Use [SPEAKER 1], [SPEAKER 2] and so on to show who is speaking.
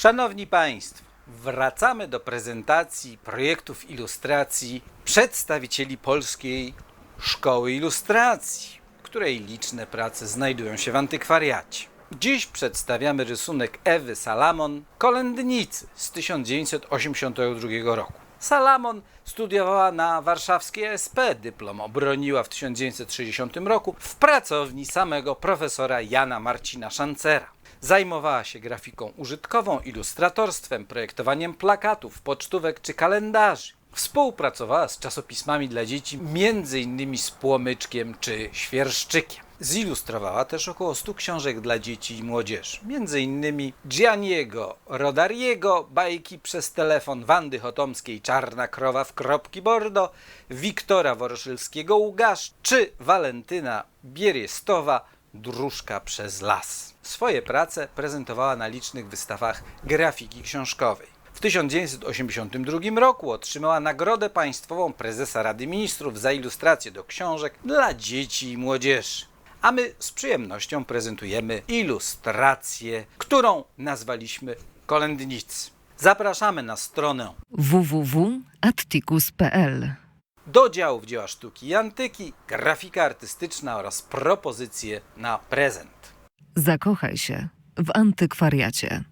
[SPEAKER 1] Szanowni Państwo, wracamy do prezentacji projektów ilustracji przedstawicieli Polskiej Szkoły Ilustracji, której liczne prace znajdują się w antykwariacie. Dziś przedstawiamy rysunek Ewy Salamon, kolędnicy z 1982 roku. Salamon studiowała na warszawskiej SP, dyplom obroniła w 1960 roku w pracowni samego profesora Jana Marcina Szancera. Zajmowała się grafiką użytkową, ilustratorstwem, projektowaniem plakatów, pocztówek czy kalendarzy. Współpracowała z czasopismami dla dzieci, m.in. z Płomyczkiem czy Świerszczykiem. Zilustrowała też około 100 książek dla dzieci i młodzieży, m.in. Gianniego Rodariego, bajki przez telefon Wandy Chotomskiej Czarna krowa w kropki bordo, Wiktora Woroszylskiego Ługasz czy Walentyna Bieriestowa Dróżka przez las. Swoje prace prezentowała na licznych wystawach grafiki książkowej. W 1982 roku otrzymała Nagrodę Państwową Prezesa Rady Ministrów za ilustrację do książek dla dzieci i młodzieży. A my z przyjemnością prezentujemy ilustrację, którą nazwaliśmy Kolędnicy. Zapraszamy na stronę
[SPEAKER 2] www.atticus.pl
[SPEAKER 1] do działów dzieła sztuki i antyki, grafika artystyczna oraz propozycje na prezent.
[SPEAKER 2] Zakochaj się w antykwariacie.